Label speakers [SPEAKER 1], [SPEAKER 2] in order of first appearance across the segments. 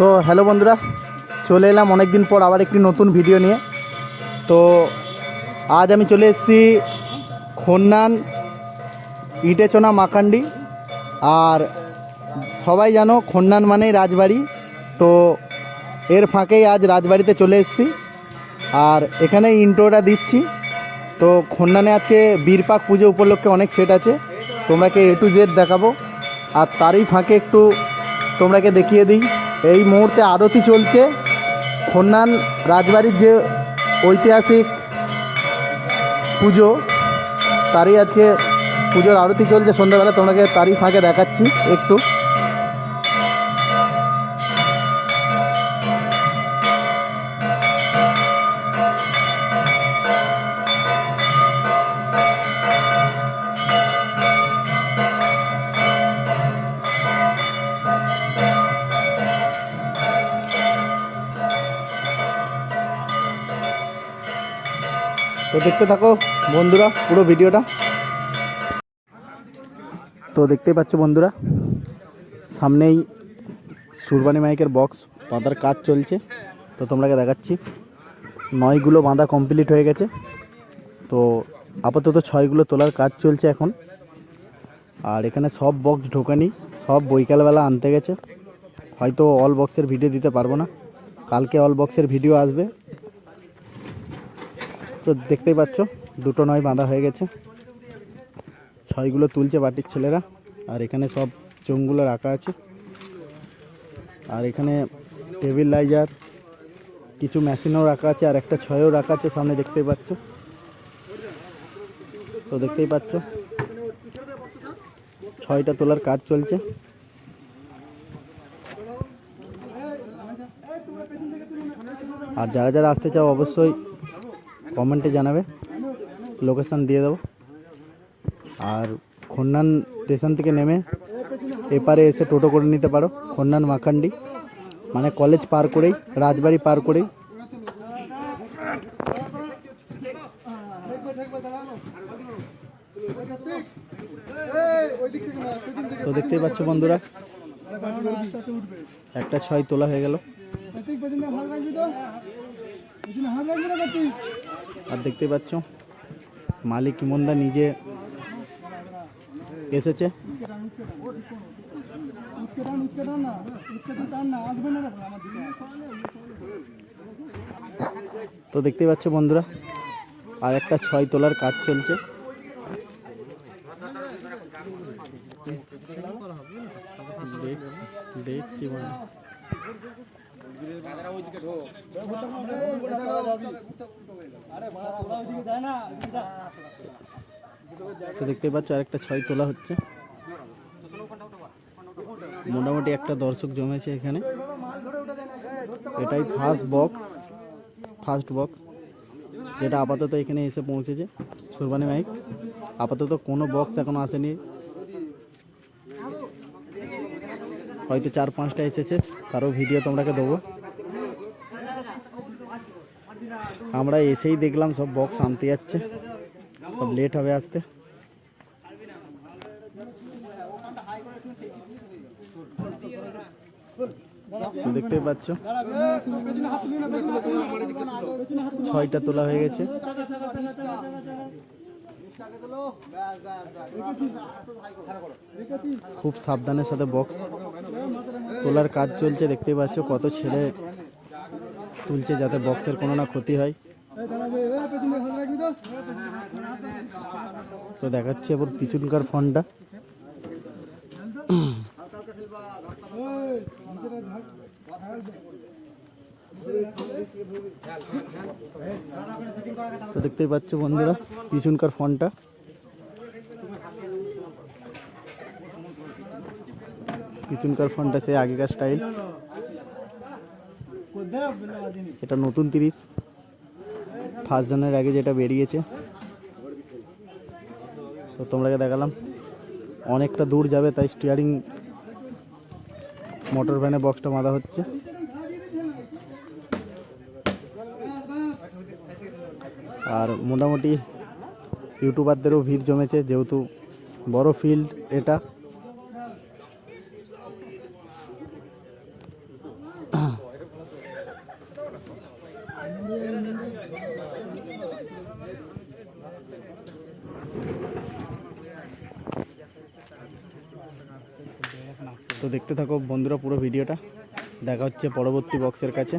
[SPEAKER 1] তো হ্যালো বন্ধুরা, চলে এলাম অনেক দিন পর আবার একটি নতুন ভিডিও নিয়ে। তো আজ আমি চলে এসেছি খন্নান ইটেচনা মাকান্ডি। আর সবাই জানো খন্নান মানেই রাজবাড়ি। তো এর ফাঁকেই আজ রাজবাড়িতে চলে এসেছি। আর এখানে ইন্ট্রোটা দিচ্ছি। তো খন্নানে আজকে বীরপাক পুজো উপলক্ষে অনেক সেট আছে। তোমরাকে এ টু জেড দেখাবো। আর তারই ফাঁকে একটু তোমরাকে দেখিয়ে দিই। এই মুহূর্তে আরতি চলছে। খন্নান রাজবাড়ির যে ঐতিহাসিক পুজো, তারই আজকে পুজোর আরতি চলছে। সন্ধ্যাবেলা তোমাকে তারই ফাঁকে দেখাচ্ছি একটু। তো দেখতে থাকো, বন্ধুরা, পুরো ভিডিওটা। তো দেখতেই পাচ্ছ বন্ধুরা, সামনেই সুরবানি মাইকের বক্স বাঁধার কাজ চলছে। তো তোমরাকে দেখাচ্ছি, নয়গুলো বাঁধা কমপ্লিট হয়ে গেছে। তো আপাতত ছয়গুলো তোলার কাজ চলছে এখন। আর এখানে সব বক্স ঢোকানি সব বৈকালবেলা আনতে গেছে। হয়তো অল বক্সের ভিডিও দিতে পারব না। কালকে অল বক্সের ভিডিও আসবে। তো দেখতেই পাচ্ছ, দুটো নয় বাঁধা হয়ে গেছে। ছয়গুলো তুলছে বাটির ছেলেরা, আর এখানে সব চোঙগুলো রাখা আছে। আর এখানে টেবিল লাইজার, কিছু মেশিনও রাখা আছে, আর একটা ছয়ও রাখা আছে সামনে দেখতেই পাচ্ছ। তো দেখতেই পাচ্ছ, ছয়টা তোলার কাজ চলছে। আর যারা যারা আসতে চাও অবশ্যই কমেন্টে জানাবে। লোকেশান দিয়ে দেবো। আর খন্নান স্টেশন থেকে নেমে এপারে এসে টোটো করে নিতে পারো। খন্নান মাখান্ডি। মানে কলেজ পার করেই, রাজবাড়ি পার করেই। তো দেখতেই পাচ্ছ বন্ধুরা, একটা ছয় তোলা হয়ে গেল। আর দেখতে পাচ্ছ, মালিক ইমনদা নিজে এসেছে। তো দেখতেই পাচ্ছ বন্ধুরা, আর একটা ছয় তোলার কাজ চলছে। দেখছি তো দেখতেই পাচ্ছ, আরেকটা ছয় তোলা হচ্ছে। মোটামুটি একটা দর্শক জমেছে এখানে। এটাই ফার্স্ট বক্স ফার্স্ট বক্স যেটা আপাতত এখানে এসে পৌঁছেছে, সুরবানি মাইক। আপাতত কোনো বক্স এখনও আসেনি। হয়তো চার পাঁচটা এসেছে, তারও ভিডিও তোমরাকে দেবো। আমরা এসেই দেখলাম, সব বক্স আনতে যাচ্ছে। সব লেট হবে আসতে তো দেখতেই পাচ্ছ? ছয়টা তোলা হয়ে গেছে। খুব সাবধানের সাথে বক্স তোলার কাজ চলছে। দেখতে পাচ্ছ কত ছেলে তুলছে যাতে বক্সের কোনো না ক্ষতি হয়। তো দেখাচ্ছে এবার পিছনকার ফোনটা। তো দেখতেই পাচ্ছ বন্ধুরা, পিছনকার ফোনটা। পিছনকার ফোনটা সেই আগেকার স্টাইল। এটা নতুন তিরিশ। ফার্স্ট জানের আগে যেটা বেরিয়েছে। তো তোমরাকে দেখালাম। অনেকটা দূর যাবে, তাই স্টিয়ারিং মোটর ভ্যানে বক্সটা বাঁধা হচ্ছে। আর মোটামুটি ইউটিউবারদেরও ভিড় জমেছে, যেহেতু বড় ফিল্ড এটা। দেখতে থাকো বন্ধুরা পুরো ভিডিওটা। দেখা হচ্ছে পরবর্তী বক্সের কাছে।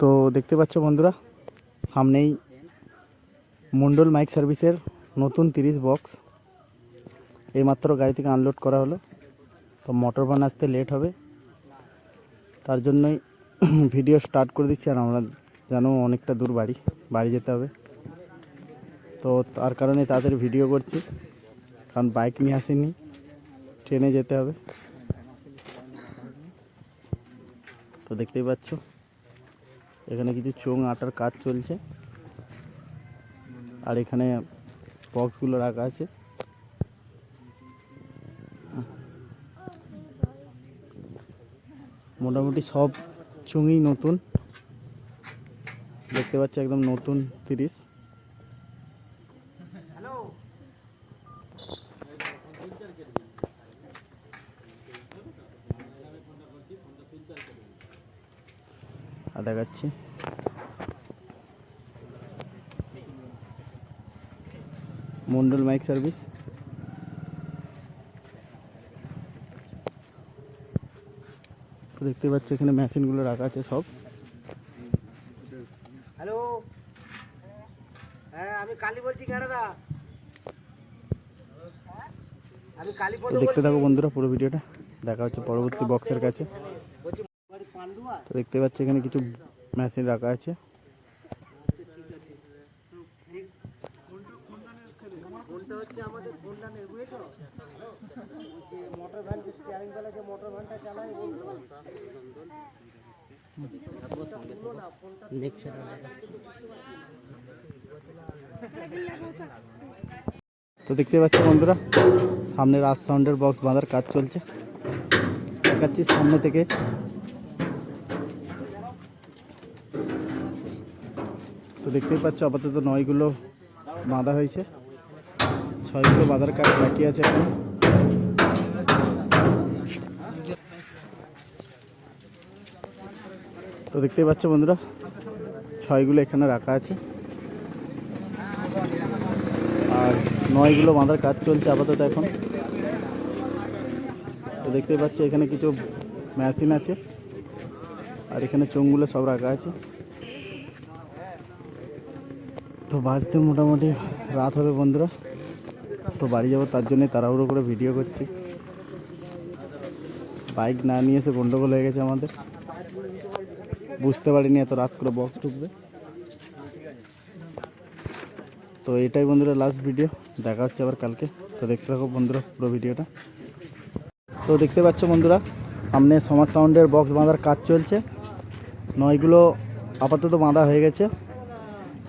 [SPEAKER 1] তো দেখতে পাচ্ছ বন্ধুরা, সামনেই মন্ডল মাইক সার্ভিসের নতুন তিরিশ বক্স। এইমাত্র গাড়ি থেকে আনলোড করা হলো। তো মোটর ভান আসতে লেট হবে। তার জন্যই ভিডিও স্টার্ট করে দিচ্ছি আর আমরা জানো অনেকটা দূর বাড়ি বাড়ি যেতে হবে। তো তার কারণে তাড়াতাড়ি ভিডিও করছি। কারণ বাইক নিয়ে আসিনি। ট্রেনে যেতে হবে। তো দেখতেই পাচ্ছ, এখানে কিছু চোং আটার কাজ চলছে। আর এখানে বক্সগুলো রাখা আছে। মোটামুটি সব চুঙই নতুন। দেখতে পাচ্ছ একদম নতুন তিরিশ। আর দেখাচ্ছি। মন্ডল মাইক সার্ভিস দেখতে পাচ্ছ এখানে মেশিনগুলো রাখা আছে সব।
[SPEAKER 2] হ্যালো হ্যাঁ আমি কালী বলছি কেনাদা আমি
[SPEAKER 1] তো দেখতে থাকো বন্ধুরা পুরো ভিডিওটা। দেখা হচ্ছে পরবর্তী বক্সের কাছে। তো দেখতে পাচ্ছ এখানে কিছু মেশিন রাখা আছে।
[SPEAKER 2] ফোনটা হচ্ছে আমাদের ফোনটা নেই বুঝেছ? বলছি মোটর ভ্যান যে স্টিয়ারিং বেলা যে মোটর ভ্যানটা চালায়
[SPEAKER 1] তো দেখতে পাচ্ছ বন্ধুরা সামনে রাজ সাউন্ডের বক্স বাঁধার কাজ চলছে। দেখাচ্ছি সামনে থেকে তো দেখতেই পাচ্ছ আপাতত নয়গুলো বাঁধা হয়েছে। ছয়গুলো বাঁধার কাজ বাকি আছে এখন। তো দেখতেই পাচ্ছ বন্ধুরা, ছয়গুলো এখানে রাখা আছে। আর নয়গুলো বাঁধার কাজ চলছে আপাতত এখন। তো দেখতেই পাচ্ছ এখানে কিছু মেশিন আছে। আর এখানে চোঙগুলো সব রাখা আছে। তো বাজতে মোটামুটি রাত হবে বন্ধুরা। তো বাড়ি যাব তার জন্যই তাড়াহুড়ো করে ভিডিও করছি। বাইক না নিয়ে এসে গন্ডগোল হয়ে গেছে আমাদের। বুঝতে পারিনি এত রাত করে বক্স ঢুকবে। তো এটাই বন্ধুরা লাস্ট ভিডিও দেখা হচ্ছে আবার কালকে। তো দেখতে থাকো বন্ধুরা পুরো ভিডিওটা তো দেখতে পাচ্ছ বন্ধুরা, সামনে সমাজ সাউন্ডের বক্স বাঁধার কাজ চলছে। নয়গুলো আপাতত বাঁধা হয়ে গেছে।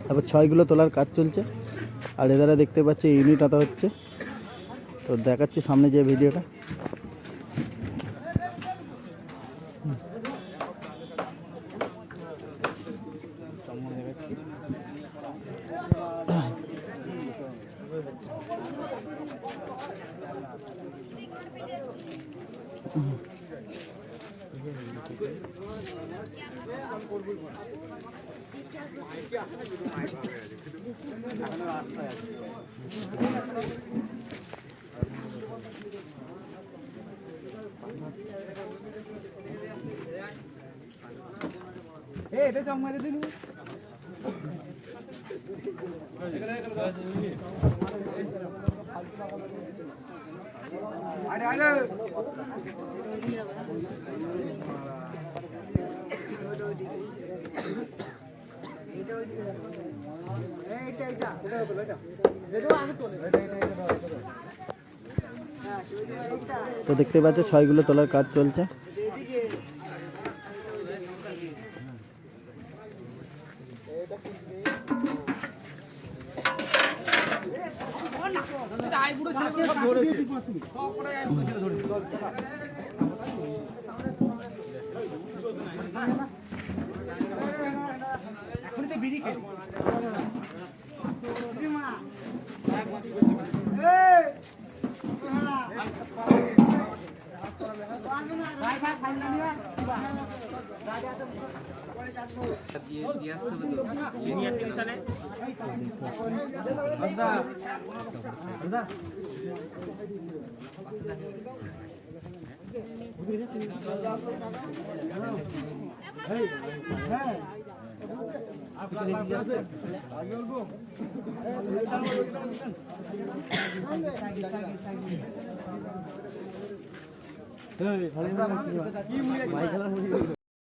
[SPEAKER 1] তারপর ছয়গুলো তোলার কাজ চলছে। আর এদারা দেখতে পাচ্ছি ইউনিট আতা হচ্ছে। তো দেখাচ্ছি সামনে যে ভিডিওটা।
[SPEAKER 2] এটা এটা এটা আগে তোলে হ্যাঁ এইটা
[SPEAKER 1] তো দেখতে পাচ্ছ ছয়গুলো তোলার কাজ চলছে।
[SPEAKER 2] এই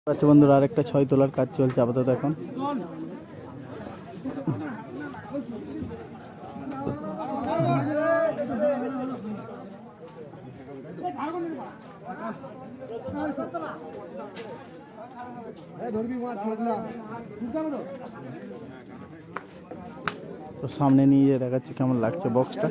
[SPEAKER 1] আচ্ছা বন্ধুরা আরেকটা ছয় তোলার কাজ চলছে আপাতত এখন। তো সামনে নিয়ে যেয়ে দেখাচ্ছি কেমন লাগছে বক্সটা